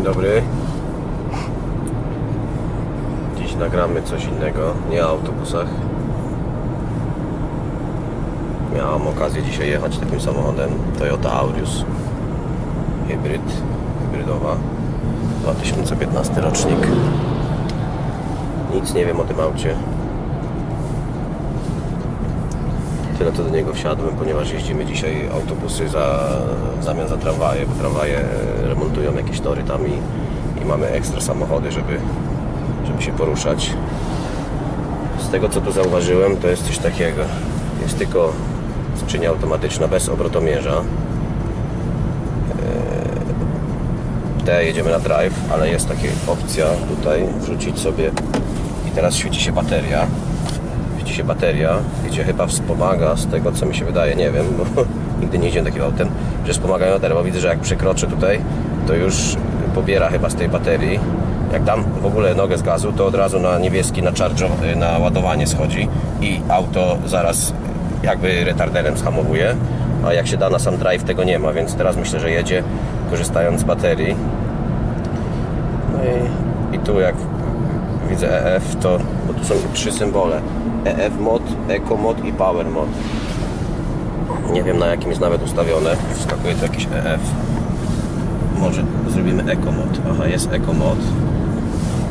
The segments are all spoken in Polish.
Dzień dobry. Dziś nagramy coś innego, nie o autobusach. Miałam okazję dzisiaj jechać takim samochodem Toyota Auris Hybryd, hybrydowa 2015 rocznik Nic nie wiem o tym aucie Tyle to do niego wsiadłem, ponieważ jeździmy dzisiaj autobusy za, w zamian za tramwaje, bo tramwaje remontują jakieś tory tam i, i mamy ekstra samochody, żeby, żeby się poruszać. Z tego co tu zauważyłem, to jest coś takiego. Jest tylko skrzynia automatyczna bez obrotomierza. Eee, Te jedziemy na drive, ale jest taka opcja tutaj wrzucić sobie i teraz świeci się bateria świeci się bateria, gdzie chyba wspomaga z tego co mi się wydaje, nie wiem, bo nigdy nie jeździłem takim autem, że wspomagają bateria, bo widzę, że jak przekroczę tutaj, to już pobiera chyba z tej baterii. Jak dam w ogóle nogę z gazu, to od razu na niebieski, na charge, na ładowanie schodzi i auto zaraz jakby retarderem schamowuje, a jak się da na sam drive tego nie ma, więc teraz myślę, że jedzie korzystając z baterii. No i, i tu jak widzę EF, to bo tu są trzy symbole. EF mod, Eco mod i Power mod. Nie wiem na jakim jest nawet ustawione. Wskakuje tu jakiś EF. Może zrobimy Eco mod. Aha, jest Eco mod.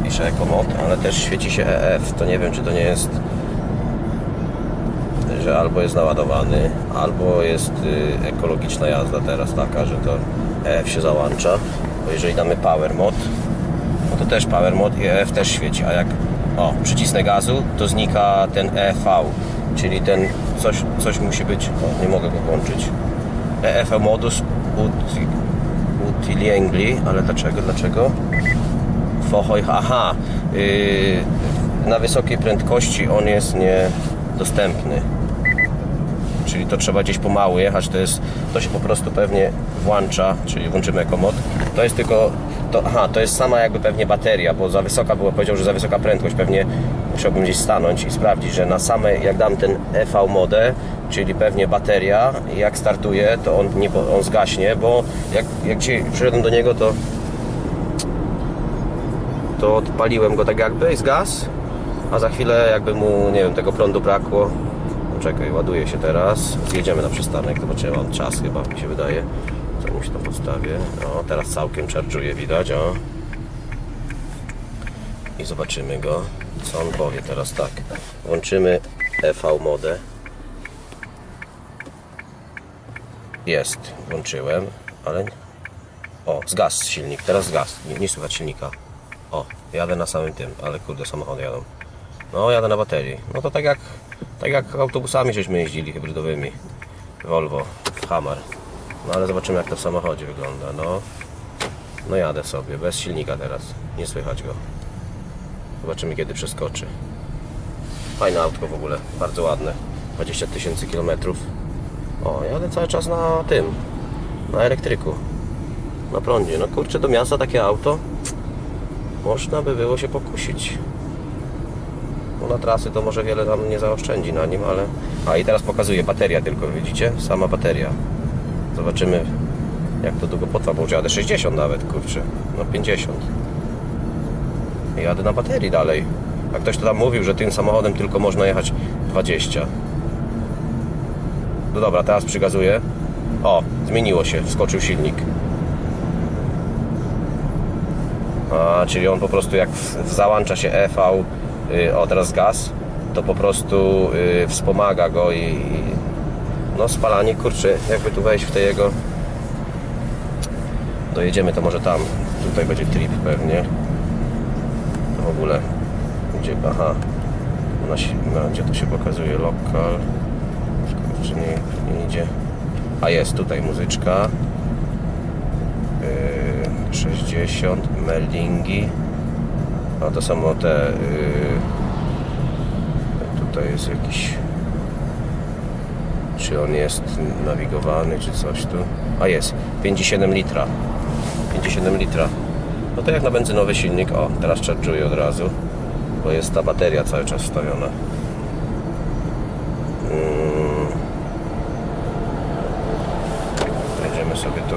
Pisze Eco mod, ale też świeci się EF. To nie wiem czy to nie jest że albo jest naładowany, albo jest y, ekologiczna jazda teraz taka, że to EF się załącza. Bo jeżeli damy Power mod, to też Power Mode i EF też świeci, a jak o, przycisnę gazu, to znika ten EV, czyli ten coś, coś musi być, o, nie mogę go włączyć. EF modus uti, utiliengli, ale dlaczego, dlaczego? Fohoj, aha, yy, na wysokiej prędkości on jest niedostępny. Czyli to trzeba gdzieś pomału jechać, to jest, to się po prostu pewnie włącza, czyli włączymy ekomod. To jest tylko, to, aha, to jest sama jakby pewnie bateria, bo za wysoka było, powiedział, że za wysoka prędkość, pewnie musiałbym gdzieś stanąć i sprawdzić, że na same, jak dam ten EV modę, czyli pewnie bateria, jak startuje, to on, nie, on zgaśnie, bo jak, jak dzisiaj przyszedłem do niego, to to odpaliłem go tak jakby, zgas, a za chwilę jakby mu, nie wiem, tego prądu brakło, Czekaj, ładuje się teraz. Zjedziemy na przystanek, zobaczymy, mam czas chyba, mi się wydaje. Zanim się tam podstawię. O, teraz całkiem czarczuje, widać, o. I zobaczymy go, co on powie teraz. Tak, włączymy EV modę. Jest, włączyłem, ale... O, zgasł silnik, teraz zgasł, nie, nie słychać silnika. O, jadę na samym tym, ale kurde, samochody jadą. No, jadę na baterii. No to tak jak, tak jak autobusami żeśmy jeździli hybrydowymi. Volvo, Hammer. No ale zobaczymy jak to w samochodzie wygląda. No, no jadę sobie, bez silnika teraz. Nie słychać go. Zobaczymy kiedy przeskoczy. Fajne autko w ogóle, bardzo ładne. 20 tysięcy kilometrów. O, jadę cały czas na tym, na elektryku. Na prądzie. No kurczę, do miasta takie auto można by było się pokusić. No na trasy to może wiele tam nie zaoszczędzi na nim, ale... A i teraz pokazuje bateria tylko, widzicie? Sama bateria. Zobaczymy jak to długo potrwa, bo już jadę 60 nawet, kurczę. No 50. I jadę na baterii dalej. A ktoś to tam mówił, że tym samochodem tylko można jechać 20. No dobra, teraz przygazuję. O, zmieniło się, wskoczył silnik. A, czyli on po prostu jak załącza się EV, y, o teraz gaz, to po prostu y, wspomaga go i, i no spalanie, kurczę, jakby tu wejść w te jego dojedziemy to może tam, tutaj będzie trip pewnie. W ogóle. Gdzie, aha. Na, gdzie to się pokazuje? Lokal. Kurczę, nie, nie idzie. A jest tutaj muzyczka. Yy, 60 meldingi. A to są te yy, tutaj jest jakiś czy on jest nawigowany czy coś tu. A jest. 57 litra. 57 litra. No to jak na benzynowy silnik. O teraz charge'uję od razu bo jest ta bateria cały czas wstawiona Mm. Wejdziemy sobie tu.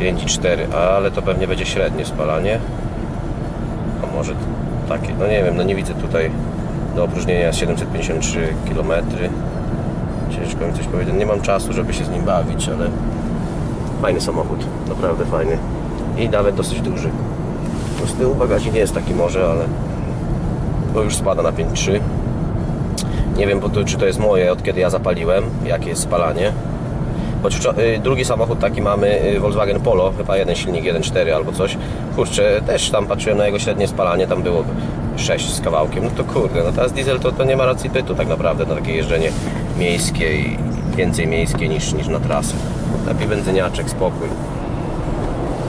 5,4, ale to pewnie będzie średnie spalanie. A może takie, no nie wiem, no nie widzę tutaj do opróżnienia. 753 km. Mi coś powiedzieć. Nie mam czasu, żeby się z nim bawić, ale fajny samochód, naprawdę fajny. I nawet dosyć duży. No z tyłu nie jest taki może, ale bo już spada na 5,3. Nie wiem, to, czy to jest moje, od kiedy ja zapaliłem, jakie jest spalanie. Choć y, drugi samochód taki mamy, y, Volkswagen Polo, chyba jeden silnik, 1.4 albo coś. Kurczę, też tam patrzyłem na jego średnie spalanie, tam było 6 z kawałkiem. No to kurde, no teraz diesel to, to nie ma racji bytu tak naprawdę na takie jeżdżenie miejskie i więcej miejskie niż, niż na trasy. Lepiej benzyniaczek, spokój.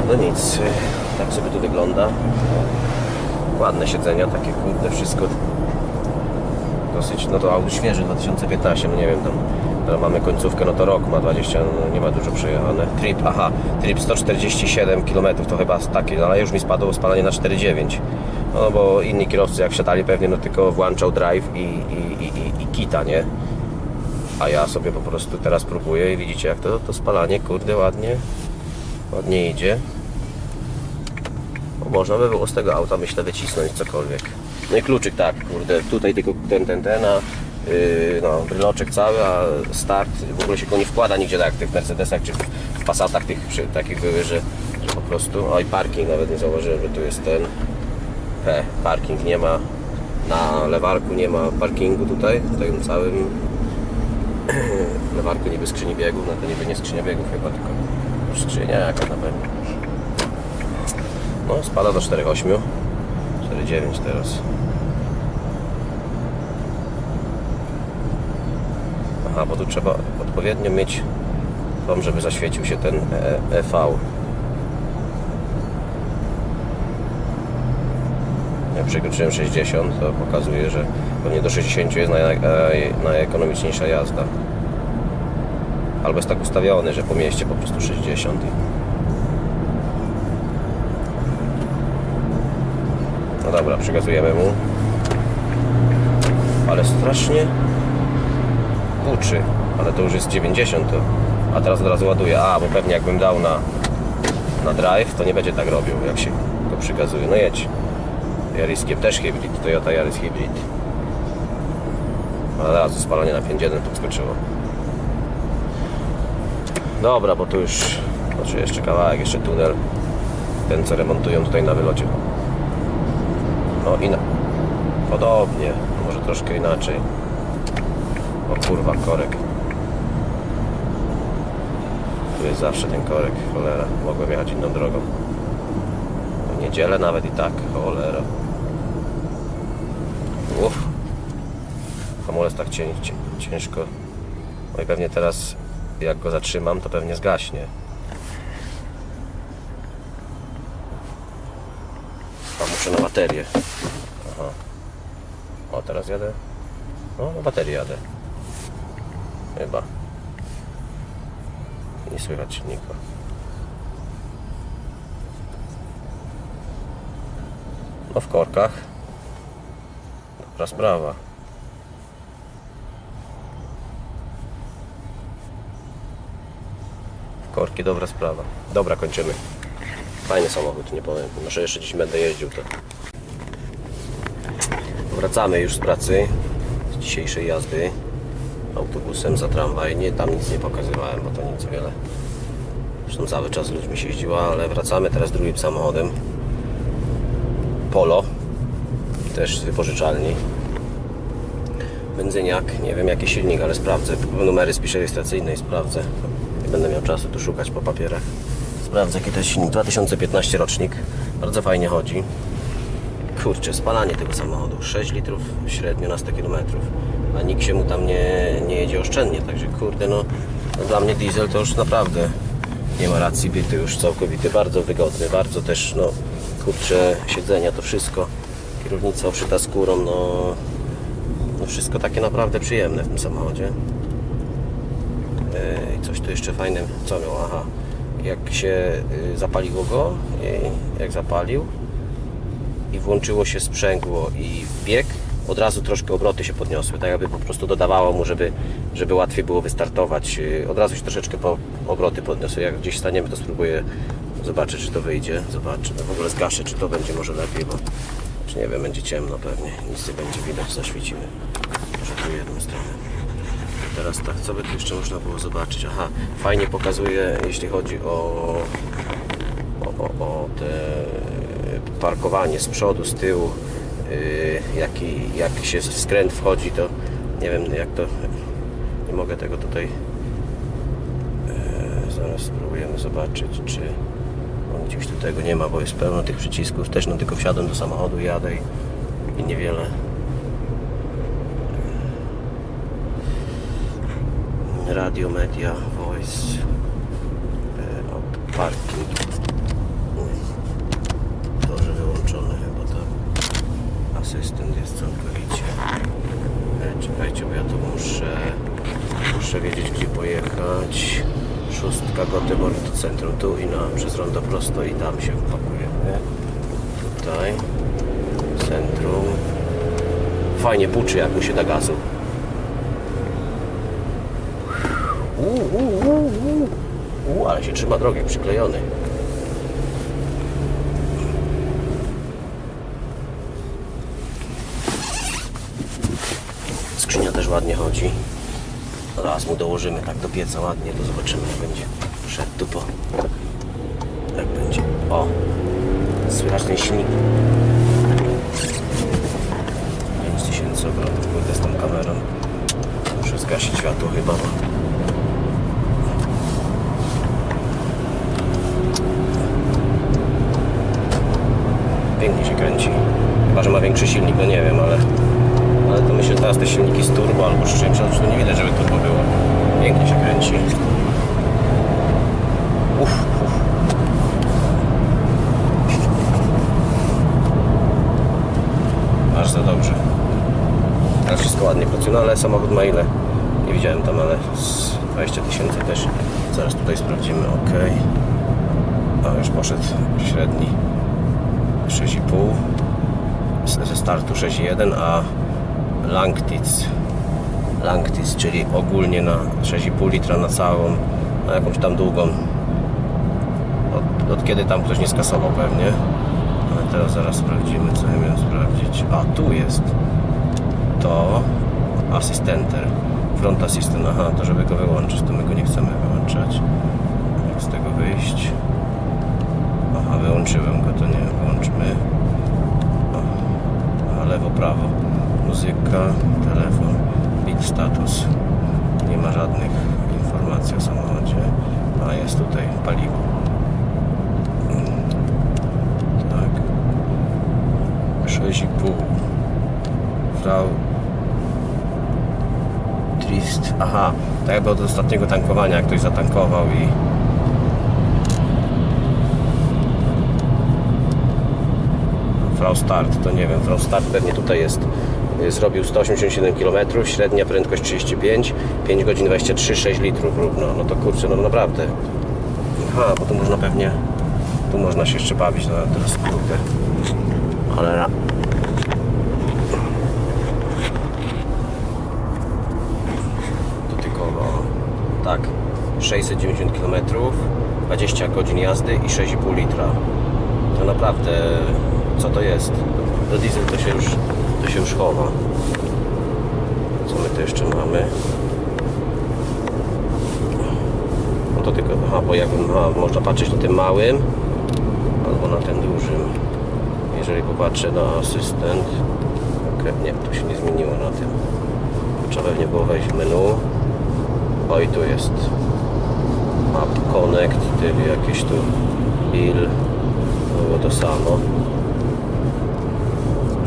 No nic, y, tak sobie to wygląda. Ładne siedzenia, takie kurde, wszystko dosyć, no to auto świeże, 2015, no nie wiem, tam mamy końcówkę, no to rok ma 20, no nie ma dużo przejechane. Trip, aha, trip 147 km to chyba takie, no ale już mi spadło spalanie na 4,9. No bo inni kierowcy jak wsiadali pewnie, no tylko włączał drive i, i, i, i, kita, nie? A ja sobie po prostu teraz próbuję i widzicie jak to, to spalanie, kurde, ładnie, ładnie idzie. Bo można by było z tego auta, myślę, wycisnąć cokolwiek. No i kluczyk tak, kurde, tutaj tylko ten, ten, ten, a yy, no, bryloczek cały, a start w ogóle się go nie wkłada nigdzie tak jak w tych Mercedesach czy w Passatach tych przy, takich były, że, że po prostu, oj parking nawet nie zauważyłem, że tu jest ten P, parking nie ma, na lewarku nie ma parkingu tutaj, w tym całym lewarku niby skrzyni biegów, no to niby nie skrzynia biegów chyba, tylko skrzynia jaka na pewno. No, spada do 4,8. 4,9 teraz. Aha, bo tu trzeba odpowiednio mieć żeby zaświecił się ten E- EV. Jak przekroczyłem 60, to pokazuje, że pewnie do 60 jest naj, naj- najekonomiczniejsza jazda. Albo jest tak ustawiony, że po mieście po prostu 60. No dobra, przekazujemy mu. Ale strasznie uczy. Ale to już jest 90. To. A teraz od razu ładuje. A, bo pewnie jakbym dał na, na drive, to nie będzie tak robił, jak się go przykazuje. No jedź. Hybrid, też hybrid. Toyota Yaris Hybrid. A od razu spalanie na 5.1 podskoczyło. Dobra, bo tu już znaczy jeszcze kawałek, jeszcze tunel. Ten co remontują tutaj na wylocie. No i na... podobnie, może troszkę inaczej. O kurwa, korek. Tu jest zawsze ten korek, cholera. Mogłem jechać inną drogą. W niedzielę nawet i tak, cholera. Uff. Hamulec tak cię, cię, ciężko. No i pewnie teraz, jak go zatrzymam, to pewnie zgaśnie. A muszę na baterię. Aha. O, teraz jadę. No, na baterię jadę. Chyba. Nie słychać silnika. No w korkach. Dobra sprawa. Korki dobra sprawa. Dobra, kończymy. Fajny samochód, nie powiem. Może jeszcze dziś będę jeździł to. Wracamy już z pracy, z dzisiejszej jazdy autobusem za tramwaj. Nie, tam nic nie pokazywałem, bo to nic wiele. Zresztą cały czas ludźmi się jeździła, ale wracamy teraz drugim samochodem. Polo, też z wypożyczalni. Benzyniak, nie wiem jaki silnik, ale sprawdzę. Numery spiszę rejestracyjne i sprawdzę. Nie będę miał czasu tu szukać po papierach. Sprawdzę jaki to jest silnik. 2015 rocznik. Bardzo fajnie chodzi. Kurczę, spalanie tego samochodu. 6 litrów średnio na 100 km. A nikt się mu tam nie, nie jedzie oszczędnie. Także kurde, no, no dla mnie diesel to już naprawdę nie ma racji byty już całkowity. Bardzo wygodny, bardzo też, no kurczę, siedzenia, to wszystko. Kierownica obszyta skórą, no, no wszystko takie naprawdę przyjemne w tym samochodzie. Yy, I coś tu jeszcze fajne, co miał, aha, jak się y, zapaliło go, i jak zapalił i włączyło się sprzęgło i bieg, od razu troszkę obroty się podniosły, tak jakby po prostu dodawało mu, żeby, żeby łatwiej było wystartować. Yy, Od razu się troszeczkę po, obroty podniosły. Jak gdzieś staniemy, to spróbuję Zobaczę, czy to wyjdzie. Zobaczę. W ogóle zgaszę, czy to będzie może lepiej, bo nie wiem, będzie ciemno pewnie. Nic nie będzie widać, zaświecimy. Może tu jedną stronę. Teraz tak, co by tu jeszcze można było zobaczyć? Aha, fajnie pokazuje, jeśli chodzi o, o, o, o te parkowanie z przodu, z tyłu, yy, jaki, jak się skręt wchodzi, to nie wiem jak to, nie mogę tego tutaj, yy, zaraz spróbujemy zobaczyć, czy on gdzieś tu tego nie ma, bo jest pełno tych przycisków, też no tylko wsiadłem do samochodu, jadę i, i niewiele. Radio, media, voice, e, parking. Dobrze wyłączone chyba tak. Asystent jest całkowicie. E, Czekajcie, bo ja tu muszę muszę wiedzieć gdzie pojechać. Szóstka Göteborg to centrum tu i na przez rondo prosto i tam się wpakujemy. Tutaj centrum. Fajnie buczy jak mu się da gazu. Uuu, uuu, uuu. Uuu, ale się trzyma drogi, przyklejony. Skrzynia też ładnie chodzi. Raz mu dołożymy tak do pieca ładnie, to zobaczymy jak będzie szedł tu po... Jak będzie. O! Słychać ten silnik. 5000 obrotów, pójdę z tą kamerą. Muszę zgasić światło chyba, bo... Pięknie się kręci. Chyba, że ma większy silnik, no nie wiem, ale... Ale to myślę, że teraz te silniki z turbo albo z czymś, ale tu nie widać, żeby turbo było. Pięknie się kręci. Uff, uff. Aż za dobrze. Ale wszystko ładnie pracuje, no ale samochód ma ile? Nie widziałem tam, ale z 20 tysięcy też. Zaraz tutaj sprawdzimy, ok. A już poszedł średni 6,5 z- ze startu 6,1, a Langtitz. Langtitz, czyli ogólnie na 6,5 litra na całą, na jakąś tam długą. Od, od kiedy tam ktoś nie skasował pewnie. Ale teraz zaraz sprawdzimy co ja miałem sprawdzić. A tu jest to asystenter. Front assistant, aha to żeby go wyłączyć to my go nie chcemy wyłączać. Jak z tego wyjść? Aha wyłączyłem go to nie wyłączmy a lewo, prawo. Muzyka, telefon, bit status. Nie ma żadnych informacji o samochodzie. A jest tutaj paliwo. Mm. Tak. 6,5. Frau Trist. Aha, tak jakby od ostatniego tankowania, jak ktoś zatankował i Frau Start, to nie wiem, Frau Start pewnie tutaj jest. Zrobił 187 km, średnia prędkość 35, 5 godzin 23, 6 litrów równo. No to kurczę, no naprawdę. Aha, bo tu można pewnie, tu można się jeszcze bawić, no teraz kurde. Cholera. Dotykowo. Tak, 690 km, 20 godzin jazdy i 6,5 litra. To naprawdę, co to jest? Do diesel to się już, to się już chowa. Co my tu jeszcze mamy? No to tylko, aha, bo jakbym, aha, można patrzeć na tym małym albo na tym dużym. Jeżeli popatrzę na asystent, okej, nie, tu się nie zmieniło na tym. Trzeba pewnie było wejść w menu. O i tu jest App Connect, czyli jakieś tu bill, to było to samo.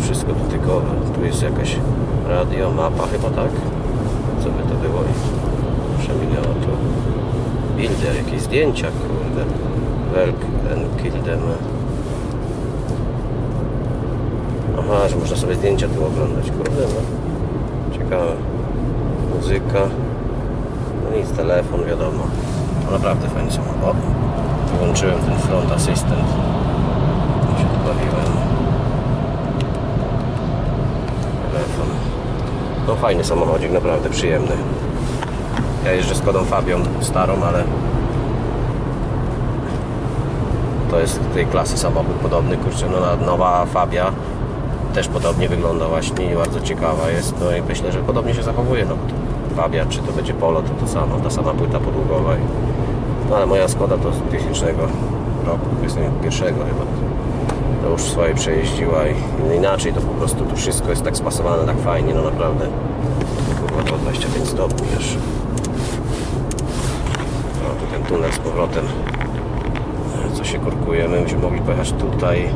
Wszystko dotykowe. Tu jest jakaś radio, mapa chyba tak? Co by to było? Przeminęło tu. Bilder, jakieś zdjęcia, kurde. Welk and kill. Aha, że można sobie zdjęcia tu oglądać, kurde no. Ciekawe. Muzyka. No nic, telefon, wiadomo. No naprawdę fajny samochód. Wyłączyłem ten front assistant. Się tu bawiłem. No fajny samochodzik, naprawdę przyjemny. Ja jeżdżę Skodą Fabią starą, ale to jest tej klasy samochód podobny, kurczę, no nowa Fabia też podobnie wygląda właśnie i bardzo ciekawa jest, no i myślę, że podobnie się zachowuje, no Fabia, czy to będzie Polo, to to samo, ta sama płyta podługowa i, no ale moja Skoda to z 2000 roku, 21 chyba to już swoje przejeździła i no inaczej to po prostu tu wszystko jest tak spasowane, tak fajnie, no naprawdę. Kurwa to 25 stopni już no tu ten tunel z powrotem. Co się korkuje, my byśmy mogli pojechać tutaj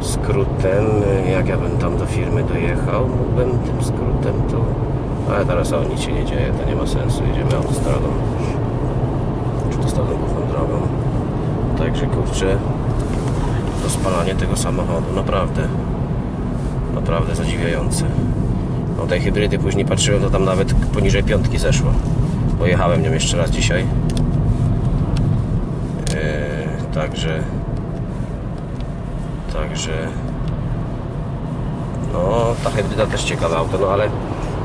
skrótem, jak ja bym tam do firmy dojechał, mógłbym tym skrótem to ale teraz o nic się nie dzieje, to nie ma sensu, jedziemy autostradą. Czy to stradą główną drogą? Także kurczę to spalanie tego samochodu, naprawdę. Naprawdę zadziwiające. No tej hybrydy później patrzyłem, to tam nawet poniżej piątki zeszło. Pojechałem nią jeszcze raz dzisiaj. Yy, także także no ta hybryda też ciekawe auto, no ale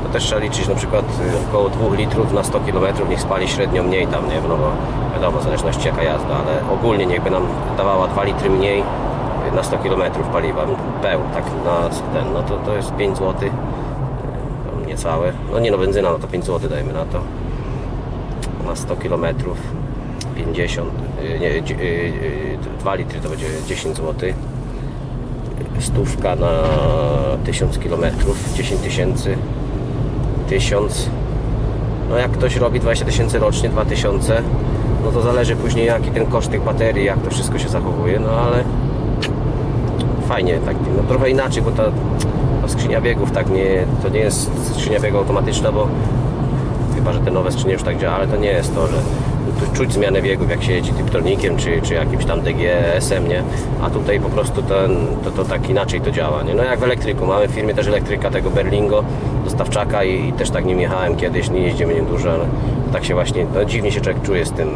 to też trzeba liczyć na przykład y, około 2 litrów na 100 km niech spali średnio mniej tam, nie? No bo wiadomo, w zależności jaka jazda, ale ogólnie niechby nam dawała 2 litry mniej na 100 km paliwa, peł, tak na ten, no to, to jest 5 zł niecałe, no nie no benzyna, no to 5 zł dajmy na to. Na 100 km 50 y, nie, dzie- y, y, 2 litry to będzie 10 zł stówka na 1000 km 10 tysięcy 1000 no jak ktoś robi 20 tysięcy rocznie 2000 no to zależy później jaki ten koszt tych baterii jak to wszystko się zachowuje no ale fajnie tak no trochę inaczej bo ta, skrzynia biegów tak nie to nie jest skrzynia biegów automatyczna bo chyba, że te nowe skrzynie już tak działa, ale to nie jest to, że tu czuć zmianę biegów, jak się jedzie Tiptronikiem, czy, czy jakimś tam DGS-em, nie? A tutaj po prostu ten, to, to tak inaczej to działa, nie? No jak w elektryku, mamy w firmie też elektryka tego Berlingo, dostawczaka i, i też tak nim jechałem kiedyś, nie jeździmy nim dużo, ale tak się właśnie, no dziwnie się człowiek czuje z tym.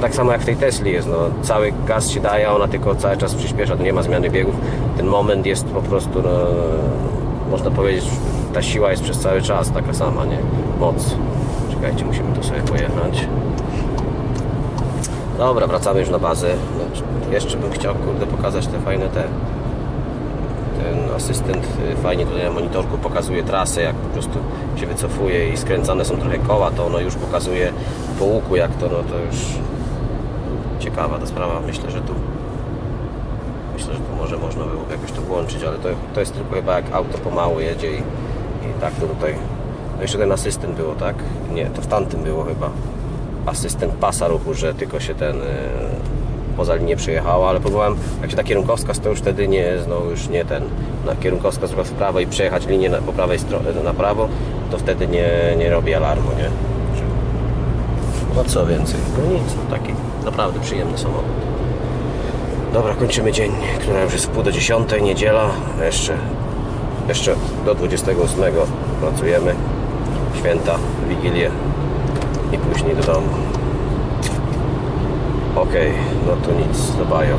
Tak samo jak w tej Tesli jest, no cały gaz się daje, ona tylko cały czas przyspiesza, to nie ma zmiany biegów. Ten moment jest po prostu, no, można powiedzieć, ta siła jest przez cały czas taka sama, nie? Moc. Czekajcie, musimy tu sobie pojechać. Dobra, wracamy już na bazę. Znaczy, Jeszcze bym chciał, kurde, pokazać te fajne te... Ten asystent y, fajnie tutaj na monitorku pokazuje trasę, jak po prostu się wycofuje i skręcane są trochę koła, to ono już pokazuje po łuku, jak to, no to już ciekawa ta sprawa. Myślę, że tu myślę, że tu może można byłoby jakoś to włączyć, ale to, to jest tylko chyba jak auto pomału jedzie i, i tak to tutaj. No jeszcze ten asystent było, tak? Nie, to w tamtym było chyba. Asystent pasa ruchu, że tylko się ten y, poza linię przejechało, ale próbowałem, jak się ta kierunkowskaz, to już wtedy nie, no już nie ten, na kierunkowskaz w prawo i przejechać linię na, po prawej stronie, na prawo, to wtedy nie, nie robi alarmu, nie? No co więcej, no nic, no taki naprawdę przyjemny samochód. Dobra, kończymy dzień, która już jest w pół do dziesiątej, niedziela. Jeszcze, jeszcze do 28 pracujemy. Święta, Wigilię i później do domu. Okej, no to nic, do bajo.